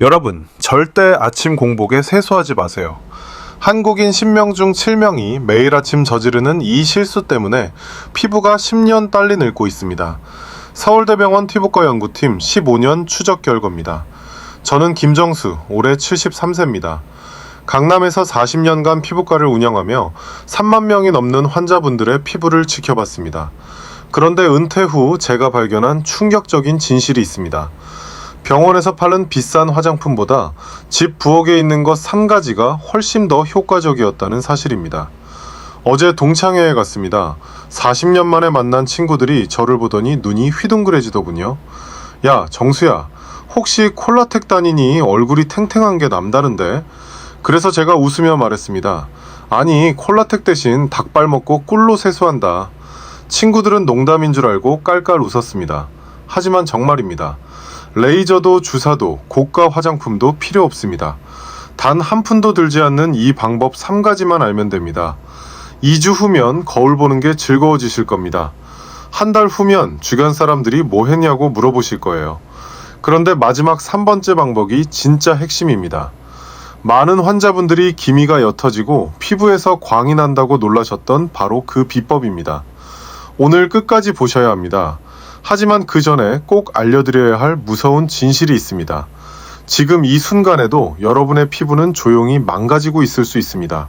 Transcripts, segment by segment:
여러분, 절대 아침 공복에 세수하지 마세요. 한국인 10명 중 7명이 매일 아침 저지르는 이 실수 때문에 피부가 10년 빨리 늙고 있습니다. 서울대병원 피부과 연구팀 15년 추적 결과입니다. 저는 김정수, 올해 73세입니다. 강남에서 40년간 피부과를 운영하며 3만 명이 넘는 환자분들의 피부를 지켜봤습니다. 그런데 은퇴 후 제가 발견한 충격적인 진실이 있습니다. 병원에서 파는 비싼 화장품보다 집 부엌에 있는 것 3가지가 훨씬 더 효과적이었다는 사실입니다. 어제 동창회에 갔습니다. 40년 만에 만난 친구들이 저를 보더니 눈이 휘둥그레지더군요. 야, 정수야. 혹시 콜라텍 다니니 얼굴이 탱탱한 게 남다른데? 그래서 제가 웃으며 말했습니다. 아니, 콜라텍 대신 닭발 먹고 꿀로 세수한다. 친구들은 농담인 줄 알고 깔깔 웃었습니다. 하지만 정말입니다. 레이저도 주사도 고가 화장품도 필요 없습니다. 단 한 푼도 들지 않는 이 방법 3가지만 알면 됩니다. 2주 후면 거울 보는 게 즐거워지실 겁니다. 한 달 후면 주변 사람들이 뭐 했냐고 물어보실 거예요. 그런데 마지막 3번째 방법이 진짜 핵심입니다. 많은 환자분들이 기미가 옅어지고 피부에서 광이 난다고 놀라셨던 바로 그 비법입니다. 오늘 끝까지 보셔야 합니다. 하지만 그 전에 꼭 알려드려야 할 무서운 진실이 있습니다. 지금 이 순간에도 여러분의 피부는 조용히 망가지고 있을 수 있습니다.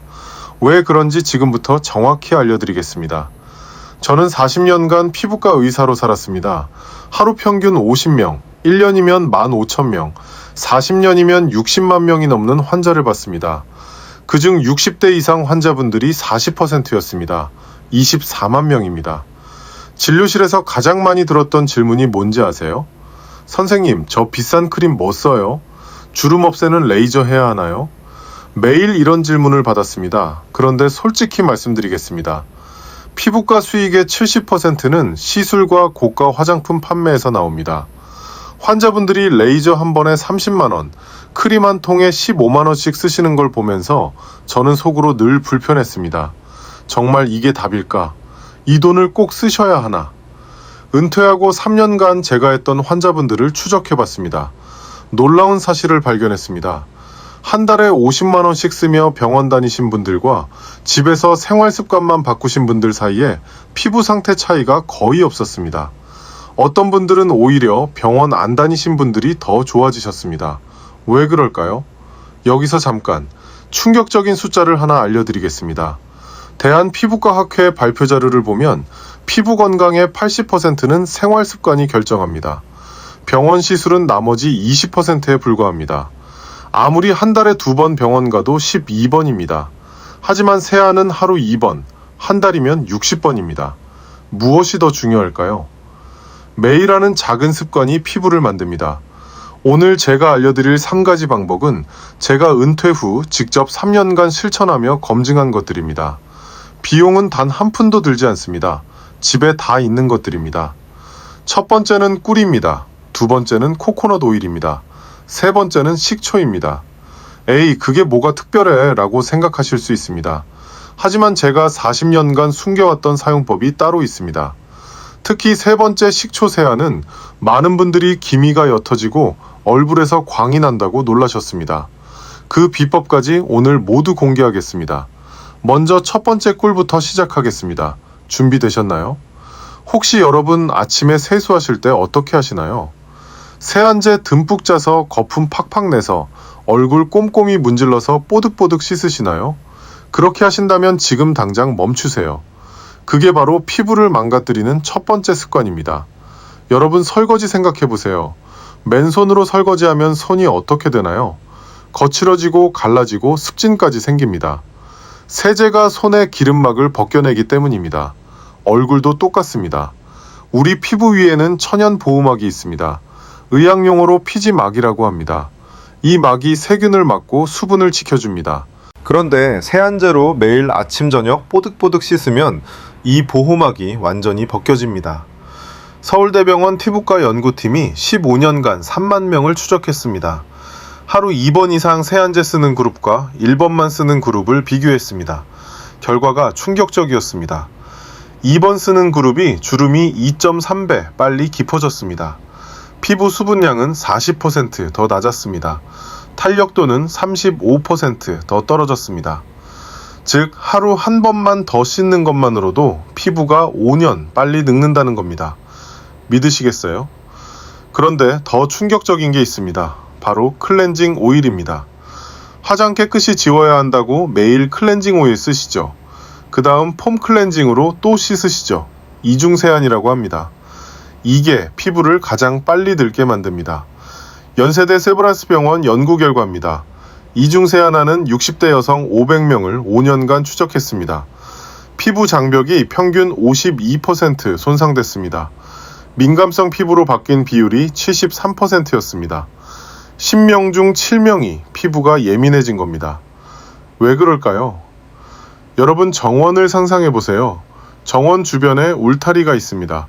왜 그런지 지금부터 정확히 알려드리겠습니다. 저는 40년간 피부과 의사로 살았습니다. 하루 평균 50명, 1년이면 15,000명, 40년이면 60만 명이 넘는 환자를 봤습니다. 그중 60대 이상 환자분들이 40%였습니다. 24만 명입니다. 진료실에서 가장 많이 들었던 질문이 뭔지 아세요? 선생님, 저 비싼 크림 뭐 써요? 주름 없애는 레이저 해야 하나요? 매일 이런 질문을 받았습니다. 그런데 솔직히 말씀드리겠습니다. 피부과 수익의 70%는 시술과 고가 화장품 판매에서 나옵니다. 환자분들이 레이저 한 번에 30만원, 크림 한 통에 15만원씩 쓰시는 걸 보면서 저는 속으로 늘 불편했습니다. 정말 이게 답일까? 이 돈을 꼭 쓰셔야 하나? 은퇴하고 3년간 제가 했던 환자분들을 추적해 봤습니다. 놀라운 사실을 발견했습니다. 한 달에 50만 원씩 쓰며 병원 다니신 분들과 집에서 생활 습관만 바꾸신 분들 사이에 피부 상태 차이가 거의 없었습니다. 어떤 분들은 오히려 병원 안 다니신 분들이 더 좋아지셨습니다. 왜 그럴까요? 여기서 잠깐 충격적인 숫자를 하나 알려드리겠습니다. 대한피부과학회 발표 자료를 보면 피부 건강의 80%는 생활 습관이 결정합니다. 병원 시술은 나머지 20%에 불과합니다. 아무리 한 달에 두 번 병원 가도 12번입니다. 하지만 세안은 하루 2번, 한 달이면 60번입니다. 무엇이 더 중요할까요? 매일 하는 작은 습관이 피부를 만듭니다. 오늘 제가 알려드릴 3가지 방법은 제가 은퇴 후 직접 3년간 실천하며 검증한 것들입니다. 비용은 단 한 푼도 들지 않습니다. 집에 다 있는 것들입니다. 첫 번째는 꿀입니다. 두 번째는 코코넛 오일입니다. 세 번째는 식초입니다. 에이, 그게 뭐가 특별해? 라고 생각하실 수 있습니다. 하지만 제가 40년간 숨겨왔던 사용법이 따로 있습니다. 특히 세 번째 식초 세안은 많은 분들이 기미가 옅어지고 얼굴에서 광이 난다고 놀라셨습니다. 그 비법까지 오늘 모두 공개하겠습니다. 먼저 첫 번째 꿀부터 시작하겠습니다. 준비되셨나요? 혹시 여러분 아침에 세수하실 때 어떻게 하시나요? 세안제 듬뿍 짜서 거품 팍팍 내서 얼굴 꼼꼼히 문질러서 뽀득뽀득 씻으시나요? 그렇게 하신다면 지금 당장 멈추세요. 그게 바로 피부를 망가뜨리는 첫 번째 습관입니다. 여러분 설거지 생각해 보세요. 맨손으로 설거지하면 손이 어떻게 되나요? 거칠어지고 갈라지고 습진까지 생깁니다. 세제가 손의 기름막을 벗겨내기 때문입니다. 얼굴도 똑같습니다. 우리 피부 위에는 천연 보호막이 있습니다. 의학용어로 피지막이라고 합니다. 이 막이 세균을 막고 수분을 지켜줍니다. 그런데 세안제로 매일 아침 저녁 뽀득뽀득 씻으면 이 보호막이 완전히 벗겨집니다. 서울대병원 피부과 연구팀이 15년간 3만 명을 추적했습니다. 하루 2번 이상 세안제 쓰는 그룹과 1번만 쓰는 그룹을 비교했습니다. 결과가 충격적이었습니다. 2번 쓰는 그룹이 주름이 2.3배 빨리 깊어졌습니다. 피부 수분량은 40%더 낮았습니다. 탄력도는 35%더 떨어졌습니다. 즉, 하루 한 번만 더 씻는 것만으로도 피부가 5년 빨리 늙는다는 겁니다. 믿으시겠어요? 그런데 더 충격적인 게 있습니다. 바로 클렌징 오일입니다. 화장 깨끗이 지워야 한다고 매일 클렌징 오일 쓰시죠. 그 다음 폼 클렌징으로 또 씻으시죠. 이중 세안이라고 합니다. 이게 피부를 가장 빨리 늙게 만듭니다. 연세대 세브란스 병원 연구 결과입니다. 이중 세안하는 60대 여성 500명을 5년간 추적했습니다. 피부 장벽이 평균 52% 손상됐습니다. 민감성 피부로 바뀐 비율이 73%였습니다. 10명 중 7명이 피부가 예민해진 겁니다. 왜 그럴까요? 여러분 정원을 상상해 보세요. 정원 주변에 울타리가 있습니다.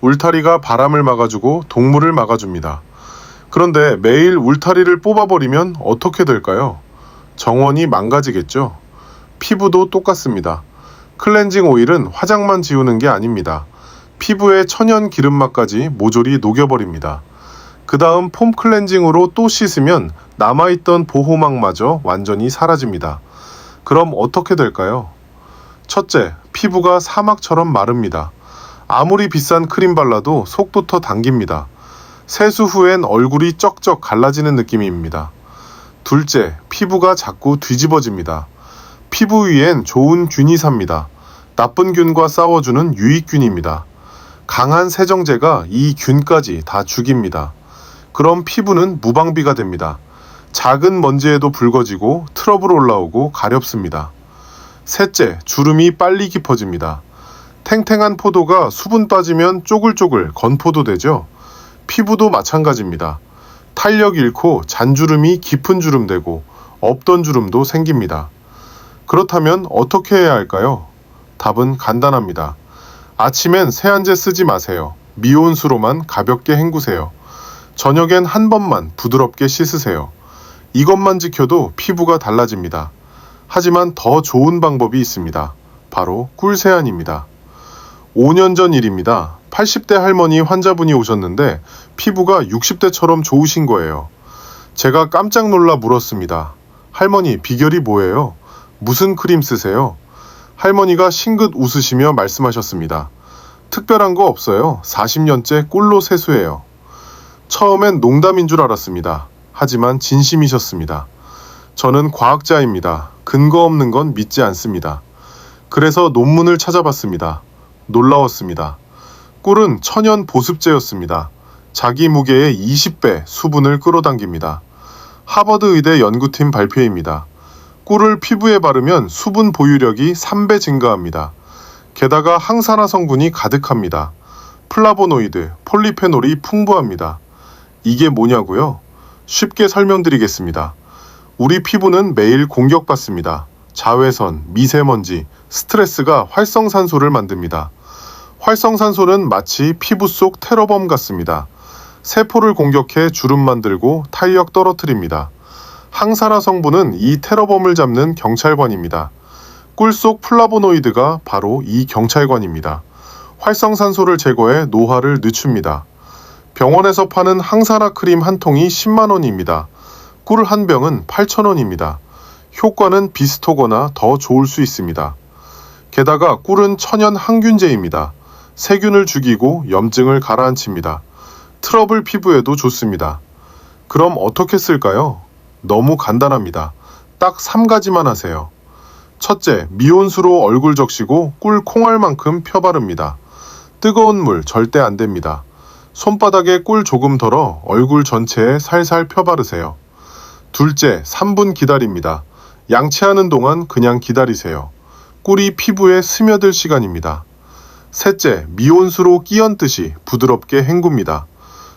울타리가 바람을 막아주고 동물을 막아줍니다. 그런데 매일 울타리를 뽑아버리면 어떻게 될까요? 정원이 망가지겠죠? 피부도 똑같습니다. 클렌징 오일은 화장만 지우는 게 아닙니다. 피부의 천연 기름막까지 모조리 녹여버립니다. 그 다음 폼 클렌징으로 또 씻으면 남아있던 보호막마저 완전히 사라집니다. 그럼 어떻게 될까요? 첫째, 피부가 사막처럼 마릅니다. 아무리 비싼 크림 발라도 속부터 당깁니다. 세수 후엔 얼굴이 쩍쩍 갈라지는 느낌입니다. 둘째, 피부가 자꾸 뒤집어집니다. 피부 위엔 좋은 균이 삽니다. 나쁜 균과 싸워주는 유익균입니다. 강한 세정제가 이 균까지 다 죽입니다. 그럼 피부는 무방비가 됩니다. 작은 먼지에도 붉어지고 트러블 올라오고 가렵습니다. 셋째, 주름이 빨리 깊어집니다. 탱탱한 포도가 수분 빠지면 쪼글쪼글 건포도 되죠? 피부도 마찬가지입니다. 탄력 잃고 잔주름이 깊은 주름 되고 없던 주름도 생깁니다. 그렇다면 어떻게 해야 할까요? 답은 간단합니다. 아침엔 세안제 쓰지 마세요. 미온수로만 가볍게 헹구세요. 저녁엔 한 번만 부드럽게 씻으세요. 이것만 지켜도 피부가 달라집니다. 하지만 더 좋은 방법이 있습니다. 바로 꿀세안입니다. 5년 전 일입니다. 80대 할머니 환자분이 오셨는데 피부가 60대처럼 좋으신 거예요. 제가 깜짝 놀라 물었습니다. 할머니, 비결이 뭐예요? 무슨 크림 쓰세요? 할머니가 싱긋 웃으시며 말씀하셨습니다. 특별한 거 없어요. 40년째 꿀로 세수해요. 처음엔 농담인 줄 알았습니다. 하지만 진심이셨습니다. 저는 과학자입니다. 근거 없는 건 믿지 않습니다. 그래서 논문을 찾아봤습니다. 놀라웠습니다. 꿀은 천연 보습제였습니다. 자기 무게의 20배 수분을 끌어당깁니다. 하버드 의대 연구팀 발표입니다. 꿀을 피부에 바르면 수분 보유력이 3배 증가합니다. 게다가 항산화 성분이 가득합니다. 플라보노이드, 폴리페놀이 풍부합니다. 이게 뭐냐고요? 쉽게 설명드리겠습니다. 우리 피부는 매일 공격받습니다. 자외선, 미세먼지, 스트레스가 활성산소를 만듭니다. 활성산소는 마치 피부 속 테러범 같습니다. 세포를 공격해 주름 만들고 탄력 떨어뜨립니다. 항산화 성분은 이 테러범을 잡는 경찰관입니다. 꿀 속 플라보노이드가 바로 이 경찰관입니다. 활성산소를 제거해 노화를 늦춥니다. 병원에서 파는 항산화 크림 한 통이 10만 원입니다. 꿀 한 병은 8천 원입니다. 효과는 비슷하거나 더 좋을 수 있습니다. 게다가 꿀은 천연 항균제입니다. 세균을 죽이고 염증을 가라앉힙니다. 트러블 피부에도 좋습니다. 그럼 어떻게 쓸까요? 너무 간단합니다. 딱 3가지만 하세요. 첫째, 미온수로 얼굴 적시고 꿀 콩알만큼 펴바릅니다. 뜨거운 물 절대 안 됩니다. 손바닥에 꿀 조금 덜어 얼굴 전체에 살살 펴바르세요. 둘째, 3분 기다립니다. 양치하는 동안 그냥 기다리세요. 꿀이 피부에 스며들 시간입니다. 셋째, 미온수로 끼얹듯이 부드럽게 헹굽니다.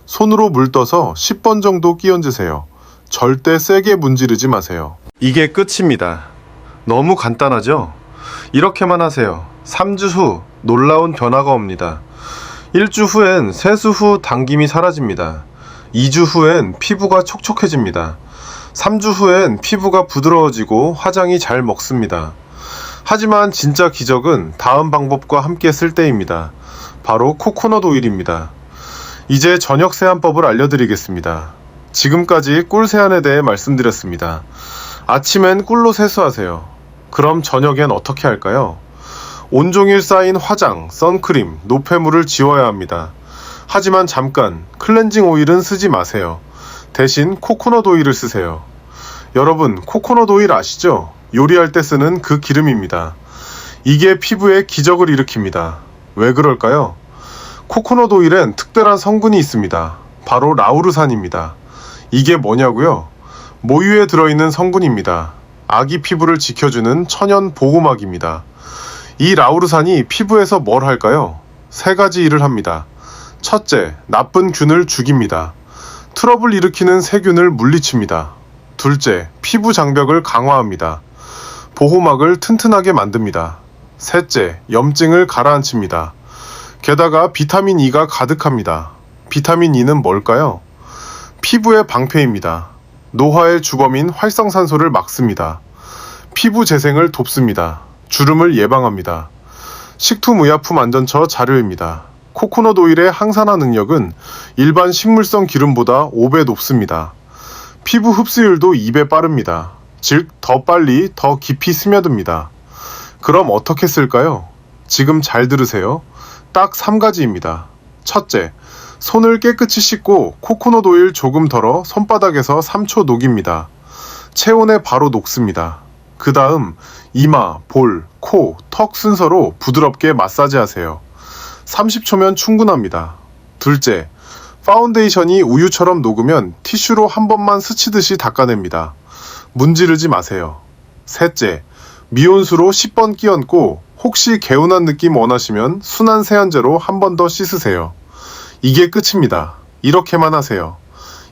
손으로 물 떠서 10번 정도 끼얹으세요. 절대 세게 문지르지 마세요. 이게 끝입니다. 너무 간단하죠? 이렇게만 하세요. 3주 후 놀라운 변화가 옵니다. 1주 후엔 세수 후 당김이 사라집니다. 2주 후엔 피부가 촉촉해집니다. 3주 후엔 피부가 부드러워지고 화장이 잘 먹습니다. 하지만 진짜 기적은 다음 방법과 함께 쓸 때입니다. 바로 코코넛 오일입니다. 이제 저녁 세안법을 알려드리겠습니다. 지금까지 꿀 세안에 대해 말씀드렸습니다. 아침엔 꿀로 세수하세요. 그럼 저녁엔 어떻게 할까요? 온종일 쌓인 화장, 선크림, 노폐물을 지워야 합니다. 하지만 잠깐 클렌징 오일은 쓰지 마세요. 대신 코코넛 오일을 쓰세요. 여러분, 코코넛 오일 아시죠? 요리할 때 쓰는 그 기름입니다. 이게 피부에 기적을 일으킵니다. 왜 그럴까요? 코코넛 오일엔 특별한 성분이 있습니다. 바로 라우르산입니다. 이게 뭐냐고요? 모유에 들어있는 성분입니다. 아기 피부를 지켜주는 천연 보호막입니다. 이 라우르산이 피부에서 뭘 할까요? 세 가지 일을 합니다. 첫째, 나쁜 균을 죽입니다. 트러블 일으키는 세균을 물리칩니다. 둘째, 피부 장벽을 강화합니다. 보호막을 튼튼하게 만듭니다. 셋째, 염증을 가라앉힙니다. 게다가 비타민 E가 가득합니다. 비타민 E는 뭘까요? 피부의 방패입니다. 노화의 주범인 활성산소를 막습니다. 피부 재생을 돕습니다. 주름을 예방합니다. 식품의약품 안전처 자료입니다. 코코넛 오일의 항산화 능력은 일반 식물성 기름보다 5배 높습니다. 피부 흡수율도 2배 빠릅니다. 즉, 더 빨리, 더 깊이 스며듭니다. 그럼 어떻게 쓸까요? 지금 잘 들으세요. 딱 3가지입니다. 첫째, 손을 깨끗이 씻고 코코넛 오일 조금 덜어 손바닥에서 3초 녹입니다. 체온에 바로 녹습니다. 그 다음 이마, 볼, 코, 턱 순서로 부드럽게 마사지 하세요. 30초면 충분합니다. 둘째, 파운데이션이 우유처럼 녹으면 티슈로 한 번만 스치듯이 닦아냅니다. 문지르지 마세요. 셋째, 미온수로 10번 끼얹고 혹시 개운한 느낌 원하시면 순한 세안제로 한 번 더 씻으세요. 이게 끝입니다. 이렇게만 하세요.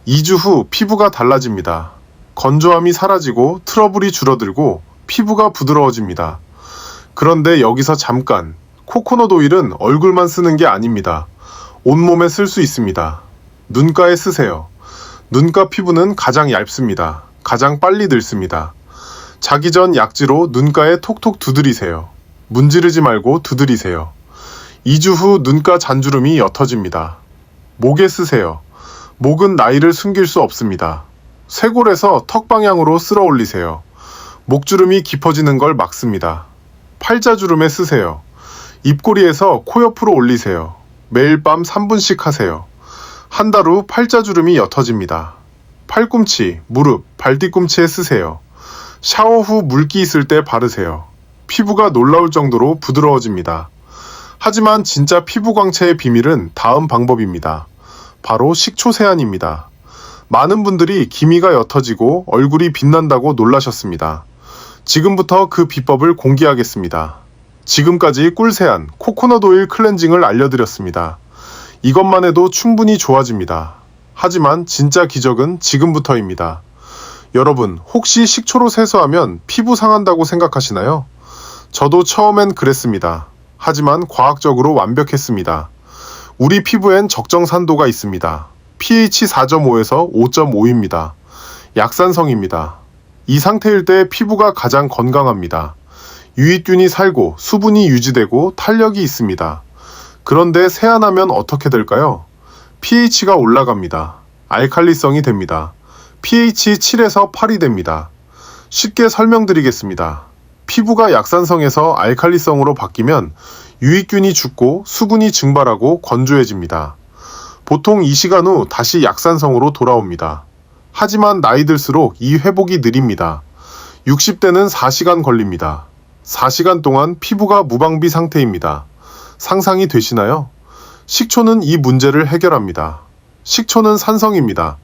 2주 후 피부가 달라집니다. 건조함이 사라지고 트러블이 줄어들고 피부가 부드러워집니다. 그런데 여기서 잠깐 코코넛 오일은 얼굴만 쓰는 게 아닙니다. 온몸에 쓸 수 있습니다. 눈가에 쓰세요. 눈가 피부는 가장 얇습니다. 가장 빨리 늙습니다. 자기 전 약지로 눈가에 톡톡 두드리세요. 문지르지 말고 두드리세요. 2주 후 눈가 잔주름이 옅어집니다. 목에 쓰세요. 목은 나이를 숨길 수 없습니다. 쇄골에서 턱 방향으로 쓸어 올리세요. 목주름이 깊어지는 걸 막습니다. 팔자주름에 쓰세요. 입꼬리에서 코 옆으로 올리세요. 매일 밤 3분씩 하세요. 한 달 후 팔자주름이 옅어집니다. 팔꿈치, 무릎, 발뒤꿈치에 쓰세요. 샤워 후 물기 있을 때 바르세요. 피부가 놀라울 정도로 부드러워집니다. 하지만 진짜 피부 광채의 비밀은 다음 방법입니다. 바로 식초 세안입니다. 많은 분들이 기미가 옅어지고 얼굴이 빛난다고 놀라셨습니다. 지금부터 그 비법을 공개하겠습니다. 지금까지 꿀세안, 코코넛 오일 클렌징을 알려드렸습니다. 이것만 해도 충분히 좋아집니다. 하지만 진짜 기적은 지금부터입니다. 여러분, 혹시 식초로 세수하면 피부 상한다고 생각하시나요? 저도 처음엔 그랬습니다. 하지만 과학적으로 완벽했습니다. 우리 피부엔 적정 산도가 있습니다. pH 4.5에서 5.5입니다. 약산성입니다. 이 상태일 때 피부가 가장 건강합니다. 유익균이 살고 수분이 유지되고 탄력이 있습니다. 그런데 세안하면 어떻게 될까요? pH가 올라갑니다. 알칼리성이 됩니다. pH 7에서 8이 됩니다. 쉽게 설명드리겠습니다. 피부가 약산성에서 알칼리성으로 바뀌면 유익균이 죽고 수분이 증발하고 건조해집니다. 보통 이 시간 후 다시 약산성으로 돌아옵니다. 하지만 나이 들수록 이 회복이 느립니다. 60대는 4시간 걸립니다. 4시간 동안 피부가 무방비 상태입니다. 상상이 되시나요? 식초는 이 문제를 해결합니다. 식초는 산성입니다.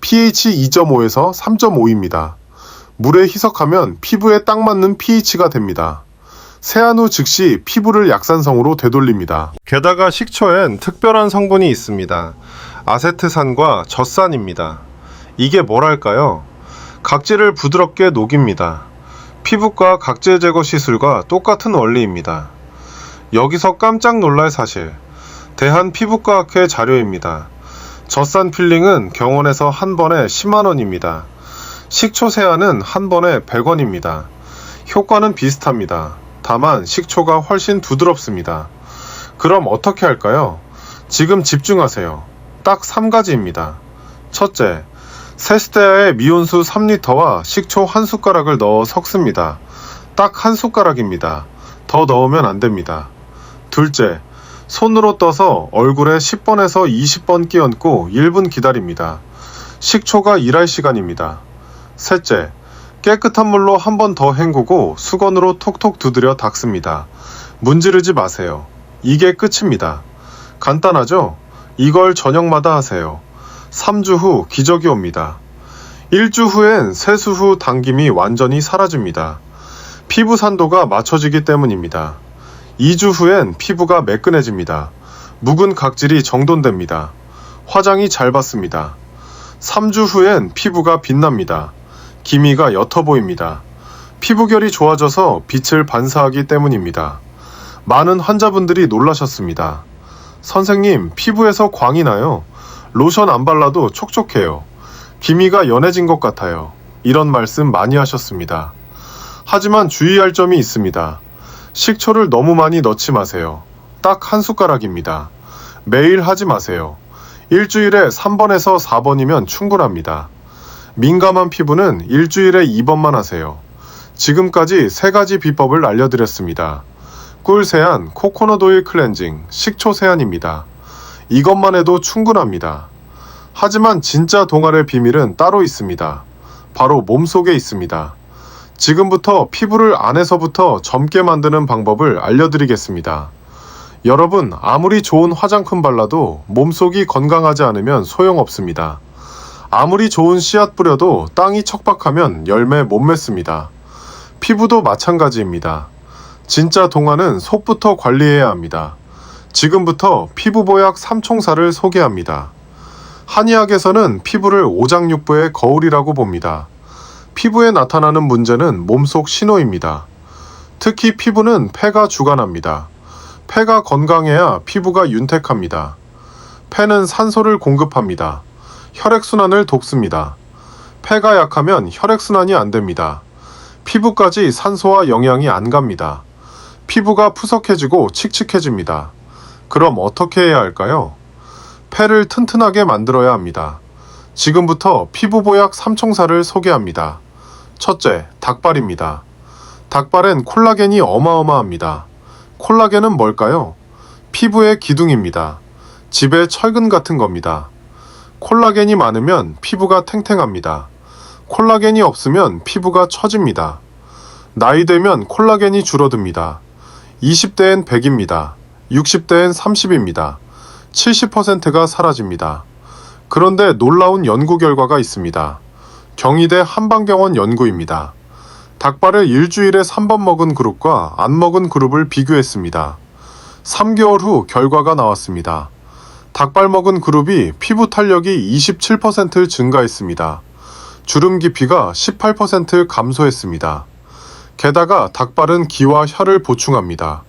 pH 2.5에서 3.5입니다. 물에 희석하면 피부에 딱 맞는 pH가 됩니다. 세안 후 즉시 피부를 약산성으로 되돌립니다. 게다가 식초엔 특별한 성분이 있습니다. 아세트산과 젖산입니다. 이게 뭐랄까요? 각질을 부드럽게 녹입니다. 피부과 각질 제거 시술과 똑같은 원리입니다. 여기서 깜짝 놀랄 사실. 대한 피부과학회 자료입니다. 젖산 필링은 병원에서 한 번에 10만원입니다. 식초 세안은 한 번에 100원입니다. 효과는 비슷합니다. 다만 식초가 훨씬 부드럽습니다. 그럼 어떻게 할까요? 지금 집중하세요. 딱 3가지입니다. 첫째, 세스테아에 미온수 3리터와 식초 한 숟가락을 넣어 섞습니다. 딱 한 숟가락입니다. 더 넣으면 안 됩니다. 둘째, 손으로 떠서 얼굴에 10번에서 20번 끼얹고 1분 기다립니다. 식초가 일할 시간입니다. 셋째, 깨끗한 물로 한 번 더 헹구고 수건으로 톡톡 두드려 닦습니다. 문지르지 마세요. 이게 끝입니다. 간단하죠? 이걸 저녁마다 하세요. 3주 후 기적이 옵니다. 1주 후엔 세수 후 당김이 완전히 사라집니다. 피부 산도가 맞춰지기 때문입니다. 2주 후엔 피부가 매끈해집니다. 묵은 각질이 정돈됩니다. 화장이 잘 받습니다. 3주 후엔 피부가 빛납니다. 기미가 옅어 보입니다. 피부결이 좋아져서 빛을 반사하기 때문입니다. 많은 환자분들이 놀라셨습니다. 선생님, 피부에서 광이 나요. 로션 안 발라도 촉촉해요. 기미가 연해진 것 같아요. 이런 말씀 많이 하셨습니다. 하지만 주의할 점이 있습니다. 식초를 너무 많이 넣지 마세요. 딱 한 숟가락입니다. 매일 하지 마세요. 일주일에 3번에서 4번이면 충분합니다. 민감한 피부는 일주일에 2번만 하세요. 지금까지 세 가지 비법을 알려드렸습니다. 꿀 세안, 코코넛 오일 클렌징, 식초 세안입니다. 이것만 해도 충분합니다. 하지만 진짜 동안의 비밀은 따로 있습니다. 바로 몸속에 있습니다. 지금부터 피부를 안에서부터 젊게 만드는 방법을 알려드리겠습니다. 여러분, 아무리 좋은 화장품 발라도 몸속이 건강하지 않으면 소용없습니다. 아무리 좋은 씨앗 뿌려도 땅이 척박하면 열매 못 맺습니다. 피부도 마찬가지입니다. 진짜 동안은 속부터 관리해야 합니다. 지금부터 피부보약 삼총사를 소개합니다. 한의학에서는 피부를 오장육부의 거울이라고 봅니다. 피부에 나타나는 문제는 몸속 신호입니다. 특히 피부는 폐가 주관합니다. 폐가 건강해야 피부가 윤택합니다. 폐는 산소를 공급합니다. 혈액순환을 돕습니다. 폐가 약하면 혈액순환이 안 됩니다. 피부까지 산소와 영양이 안 갑니다. 피부가 푸석해지고 칙칙해집니다. 그럼 어떻게 해야 할까요? 폐를 튼튼하게 만들어야 합니다. 지금부터 피부보약 삼총사를 소개합니다. 첫째, 닭발입니다. 닭발엔 콜라겐이 어마어마합니다. 콜라겐은 뭘까요? 피부의 기둥입니다. 집의 철근 같은 겁니다. 콜라겐이 많으면 피부가 탱탱합니다. 콜라겐이 없으면 피부가 처집니다. 나이 되면 콜라겐이 줄어듭니다. 20대엔 100입니다. 60대엔 30입니다. 70%가 사라집니다. 그런데 놀라운 연구 결과가 있습니다. 경희대 한방병원 연구입니다. 닭발을 일주일에 3번 먹은 그룹과 안 먹은 그룹을 비교했습니다. 3개월 후 결과가 나왔습니다. 닭발 먹은 그룹이 피부 탄력이 27% 증가했습니다. 주름 깊이가 18% 감소했습니다. 게다가 닭발은 기와 혈을 보충합니다.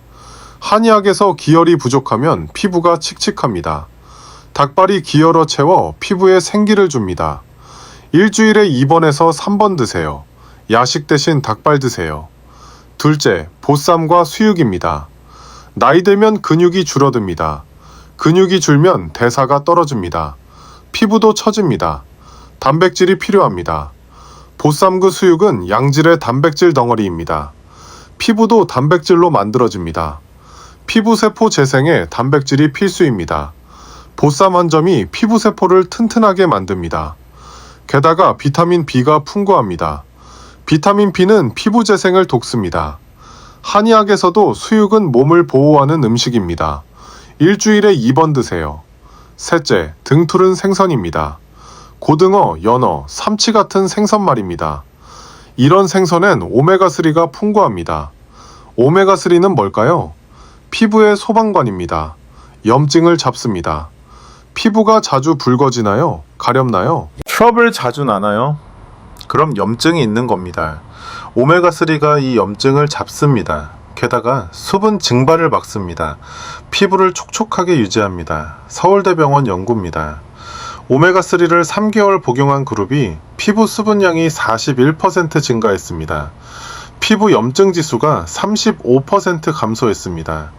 한의학에서 기혈이 부족하면 피부가 칙칙합니다. 닭발이 기혈어 채워 피부에 생기를 줍니다. 일주일에 2번에서 3번 드세요. 야식 대신 닭발 드세요. 둘째, 보쌈과 수육입니다. 나이 들면 근육이 줄어듭니다. 근육이 줄면 대사가 떨어집니다. 피부도 처집니다. 단백질이 필요합니다. 보쌈그 수육은 양질의 단백질 덩어리입니다. 피부도 단백질로 만들어집니다. 피부세포 재생에 단백질이 필수입니다. 보쌈 한 점이 피부세포를 튼튼하게 만듭니다. 게다가 비타민 B가 풍부합니다. 비타민 B는 피부 재생을 돕습니다. 한의학에서도 수육은 몸을 보호하는 음식입니다. 일주일에 2번 드세요. 셋째, 등투른 생선입니다. 고등어, 연어, 삼치 같은 생선 말입니다. 이런 생선엔 오메가3가 풍부합니다. 오메가3는 뭘까요? 피부의 소방관입니다. 염증을 잡습니다. 피부가 자주 붉어지나요? 가렵나요? 트러블 자주 나나요? 그럼 염증이 있는 겁니다. 오메가3가 이 염증을 잡습니다. 게다가 수분 증발을 막습니다. 피부를 촉촉하게 유지합니다. 서울대병원 연구입니다. 오메가3를 3개월 복용한 그룹이 피부 수분량이 41% 증가했습니다. 피부 염증 지수가 35% 감소했습니다.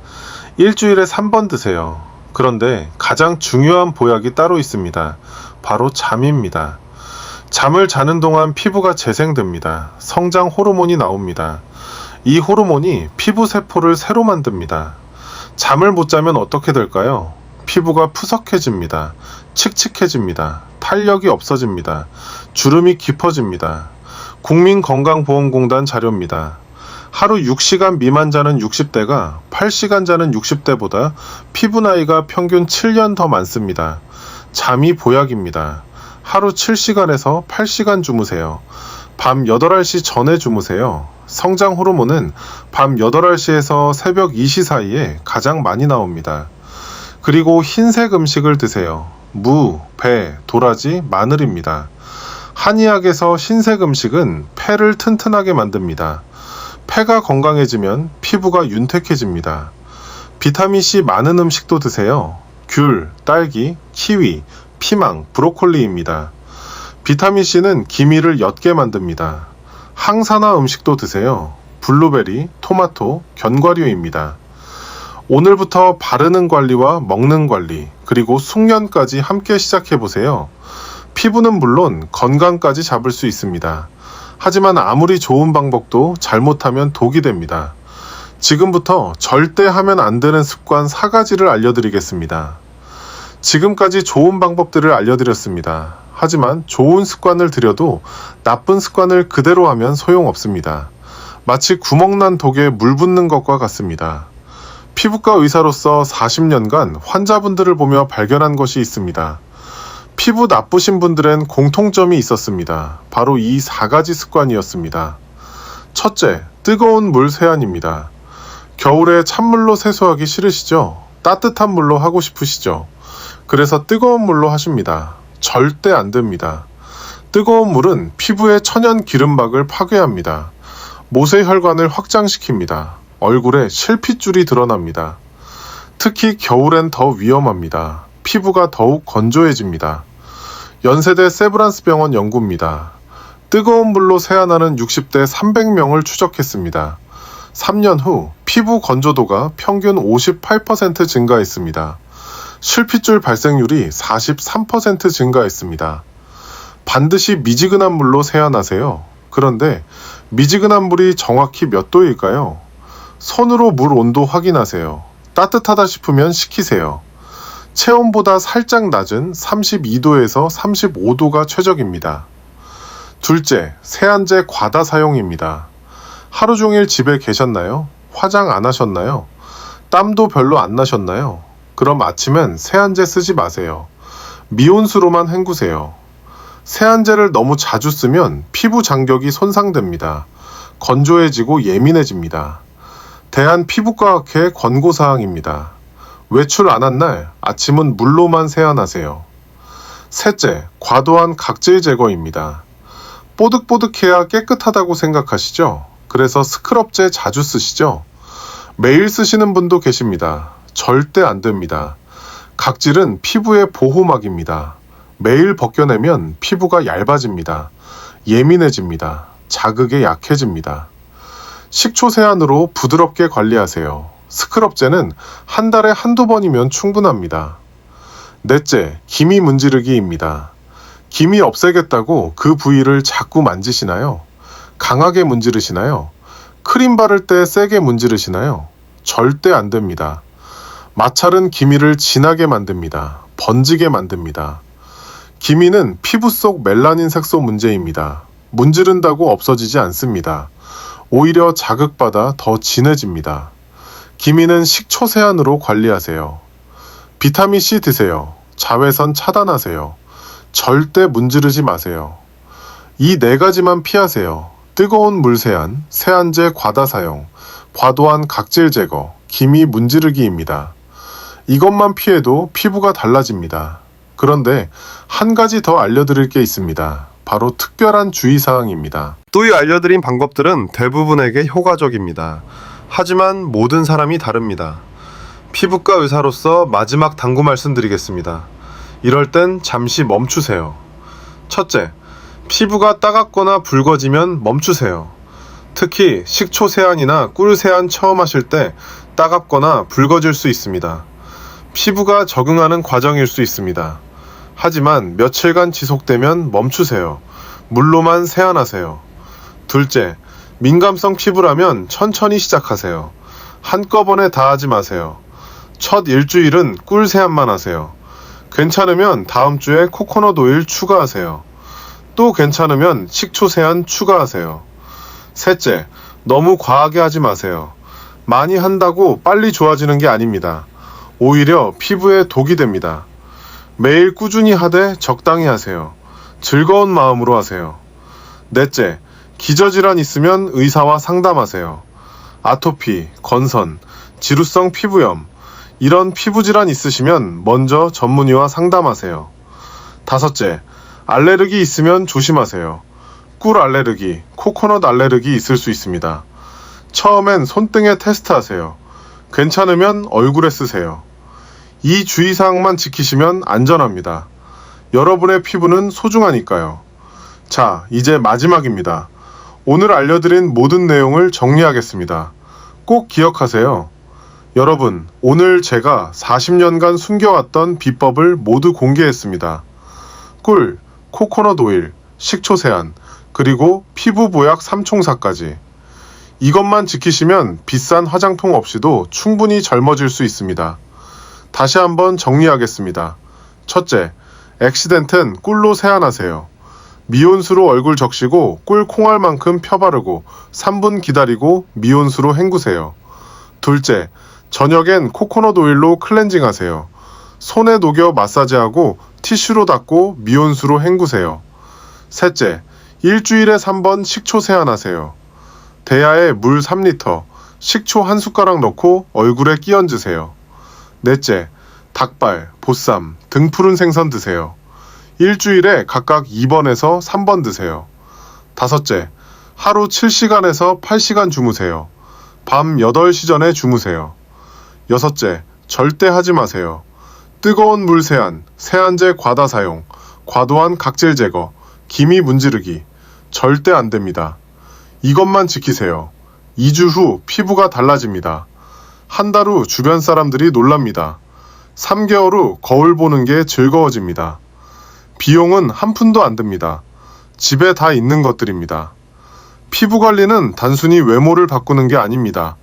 일주일에 3번 드세요. 그런데 가장 중요한 보약이 따로 있습니다. 바로 잠입니다. 잠을 자는 동안 피부가 재생됩니다. 성장 호르몬이 나옵니다. 이 호르몬이 피부 세포를 새로 만듭니다. 잠을 못 자면 어떻게 될까요? 피부가 푸석해집니다. 칙칙해집니다. 탄력이 없어집니다. 주름이 깊어집니다. 국민건강보험공단 자료입니다. 하루 6시간 미만 자는 60대가 8시간 자는 60대보다 피부 나이가 평균 7년 더 많습니다. 잠이 보약입니다. 하루 7시간에서 8시간 주무세요. 밤 8시 전에 주무세요. 성장 호르몬은 밤 8시에서 새벽 2시 사이에 가장 많이 나옵니다. 그리고 흰색 음식을 드세요. 무, 배, 도라지, 마늘입니다. 한의학에서 흰색 음식은 폐를 튼튼하게 만듭니다. 폐가 건강해지면 피부가 윤택해집니다. 비타민C 많은 음식도 드세요. 귤, 딸기, 키위, 피망, 브로콜리입니다. 비타민C는 기미를 옅게 만듭니다. 항산화 음식도 드세요. 블루베리, 토마토, 견과류입니다. 오늘부터 바르는 관리와 먹는 관리, 그리고 숙면까지 함께 시작해 보세요. 피부는 물론 건강까지 잡을 수 있습니다. 하지만 아무리 좋은 방법도 잘못하면 독이 됩니다. 지금부터 절대 하면 안 되는 습관 4가지를 알려드리겠습니다. 지금까지 좋은 방법들을 알려드렸습니다. 하지만 좋은 습관을 들여도 나쁜 습관을 그대로 하면 소용없습니다. 마치 구멍난 독에 물 붓는 것과 같습니다. 피부과 의사로서 40년간 환자분들을 보며 발견한 것이 있습니다. 피부 나쁘신 분들엔 공통점이 있었습니다. 바로 이 4가지 습관이었습니다. 첫째, 뜨거운 물 세안입니다. 겨울에 찬물로 세수하기 싫으시죠? 따뜻한 물로 하고 싶으시죠? 그래서 뜨거운 물로 하십니다. 절대 안 됩니다. 뜨거운 물은 피부의 천연 기름막을 파괴합니다. 모세혈관을 확장시킵니다. 얼굴에 실핏줄이 드러납니다. 특히 겨울엔 더 위험합니다. 피부가 더욱 건조해집니다. 연세대 세브란스 병원 연구입니다. 뜨거운 물로 세안하는 60대 300명을 추적했습니다. 3년 후 피부 건조도가 평균 58% 증가했습니다. 실핏줄 발생률이 43% 증가했습니다. 반드시 미지근한 물로 세안하세요. 그런데 미지근한 물이 정확히 몇 도일까요? 손으로 물 온도 확인하세요. 따뜻하다 싶으면 식히세요. 체온보다 살짝 낮은 32도에서 35도가 최적입니다. 둘째, 세안제 과다 사용입니다. 하루 종일 집에 계셨나요? 화장 안 하셨나요? 땀도 별로 안 나셨나요? 그럼 아침엔 세안제 쓰지 마세요. 미온수로만 헹구세요. 세안제를 너무 자주 쓰면 피부 장벽이 손상됩니다. 건조해지고 예민해집니다. 대한피부과학회 권고사항입니다. 외출 안 한 날 아침은 물로만 세안하세요. 셋째, 과도한 각질 제거입니다. 뽀득뽀득해야 깨끗하다고 생각하시죠? 그래서 스크럽제 자주 쓰시죠? 매일 쓰시는 분도 계십니다. 절대 안 됩니다. 각질은 피부의 보호막입니다. 매일 벗겨내면 피부가 얇아집니다. 예민해집니다. 자극에 약해집니다. 식초 세안으로 부드럽게 관리하세요. 스크럽제는 한 달에 한두 번이면 충분합니다. 넷째, 기미 문지르기입니다. 기미 없애겠다고 그 부위를 자꾸 만지시나요? 강하게 문지르시나요? 크림 바를 때 세게 문지르시나요? 절대 안 됩니다. 마찰은 기미를 진하게 만듭니다. 번지게 만듭니다. 기미는 피부 속 멜라닌 색소 문제입니다. 문지른다고 없어지지 않습니다. 오히려 자극받아 더 진해집니다. 기미는 식초 세안으로 관리하세요. 비타민 C 드세요. 자외선 차단하세요. 절대 문지르지 마세요. 이 네 가지만 피하세요. 뜨거운 물 세안, 세안제 과다 사용, 과도한 각질 제거, 기미 문지르기입니다. 이것만 피해도 피부가 달라집니다. 그런데 한 가지 더 알려드릴 게 있습니다. 바로 특별한 주의사항입니다. 또이 알려드린 방법들은 대부분에게 효과적입니다. 하지만 모든 사람이 다릅니다. 피부과 의사로서 마지막 당부 말씀드리겠습니다. 이럴 땐 잠시 멈추세요. 첫째, 피부가 따갑거나 붉어지면 멈추세요. 특히 식초 세안이나 꿀 세안 처음 하실 때 따갑거나 붉어질 수 있습니다. 피부가 적응하는 과정일 수 있습니다. 하지만 며칠간 지속되면 멈추세요. 물로만 세안하세요. 둘째, 민감성 피부라면 천천히 시작하세요. 한꺼번에 다 하지 마세요. 첫 일주일은 꿀 세안만 하세요. 괜찮으면 다음 주에 코코넛 오일 추가하세요. 또 괜찮으면 식초 세안 추가하세요. 셋째, 너무 과하게 하지 마세요. 많이 한다고 빨리 좋아지는 게 아닙니다. 오히려 피부에 독이 됩니다. 매일 꾸준히 하되 적당히 하세요. 즐거운 마음으로 하세요. 넷째, 기저질환 있으면 의사와 상담하세요. 아토피, 건선, 지루성 피부염, 이런 피부질환 있으시면 먼저 전문의와 상담하세요. 다섯째, 알레르기 있으면 조심하세요. 꿀 알레르기, 코코넛 알레르기 있을 수 있습니다. 처음엔 손등에 테스트하세요. 괜찮으면 얼굴에 쓰세요. 이 주의사항만 지키시면 안전합니다. 여러분의 피부는 소중하니까요. 자, 이제 마지막입니다. 오늘 알려드린 모든 내용을 정리하겠습니다. 꼭 기억하세요. 여러분, 오늘 제가 40년간 숨겨왔던 비법을 모두 공개했습니다. 꿀, 코코넛 오일, 식초 세안, 그리고 피부 보약 삼총사까지. 이것만 지키시면 비싼 화장품 없이도 충분히 젊어질 수 있습니다. 다시 한번 정리하겠습니다. 첫째, 엑시덴트는 꿀로 세안하세요. 미온수로 얼굴 적시고 꿀 콩알 만큼 펴바르고 3분 기다리고 미온수로 헹구세요. 둘째, 저녁엔 코코넛 오일로 클렌징 하세요. 손에 녹여 마사지하고 티슈로 닦고 미온수로 헹구세요. 셋째, 일주일에 3번 식초 세안하세요. 대야에 물 3리터, 식초 한 숟가락 넣고 얼굴에 끼얹으세요. 넷째, 닭발, 보쌈, 등 푸른 생선 드세요. 일주일에 각각 2번에서 3번 드세요. 다섯째, 하루 7시간에서 8시간 주무세요. 밤 8시 전에 주무세요. 여섯째, 절대 하지 마세요. 뜨거운 물 세안, 세안제 과다 사용, 과도한 각질 제거, 기미 문지르기. 절대 안 됩니다. 이것만 지키세요. 2주 후 피부가 달라집니다. 한 달 후 주변 사람들이 놀랍니다. 3개월 후 거울 보는 게 즐거워집니다. 비용은 한 푼도 안 듭니다. 집에 다 있는 것들입니다. 피부 관리는 단순히 외모를 바꾸는 게 아닙니다.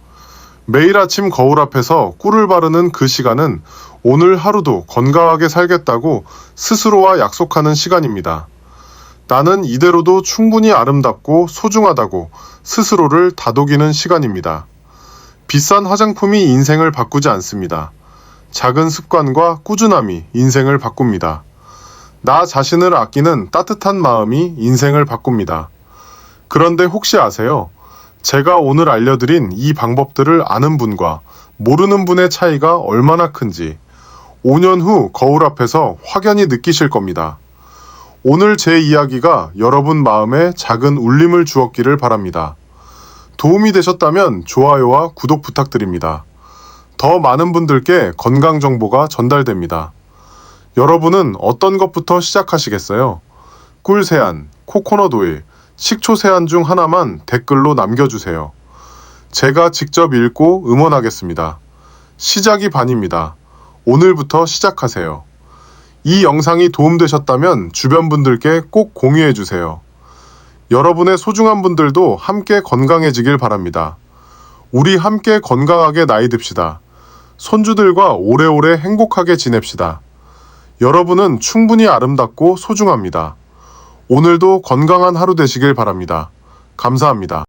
매일 아침 거울 앞에서 꿀을 바르는 그 시간은 오늘 하루도 건강하게 살겠다고 스스로와 약속하는 시간입니다. 나는 이대로도 충분히 아름답고 소중하다고 스스로를 다독이는 시간입니다. 비싼 화장품이 인생을 바꾸지 않습니다. 작은 습관과 꾸준함이 인생을 바꿉니다. 나 자신을 아끼는 따뜻한 마음이 인생을 바꿉니다. 그런데 혹시 아세요? 제가 오늘 알려드린 이 방법들을 아는 분과 모르는 분의 차이가 얼마나 큰지 5년 후 거울 앞에서 확연히 느끼실 겁니다. 오늘 제 이야기가 여러분 마음에 작은 울림을 주었기를 바랍니다. 도움이 되셨다면 좋아요와 구독 부탁드립니다. 더 많은 분들께 건강 정보가 전달됩니다. 여러분은 어떤 것부터 시작하시겠어요? 꿀 세안, 코코넛 오일, 식초 세안 중 하나만 댓글로 남겨주세요. 제가 직접 읽고 응원하겠습니다. 시작이 반입니다. 오늘부터 시작하세요. 이 영상이 도움되셨다면 주변 분들께 꼭 공유해 주세요. 여러분의 소중한 분들도 함께 건강해지길 바랍니다. 우리 함께 건강하게 나이 듭시다. 손주들과 오래오래 행복하게 지냅시다. 여러분은 충분히 아름답고 소중합니다. 오늘도 건강한 하루 되시길 바랍니다. 감사합니다.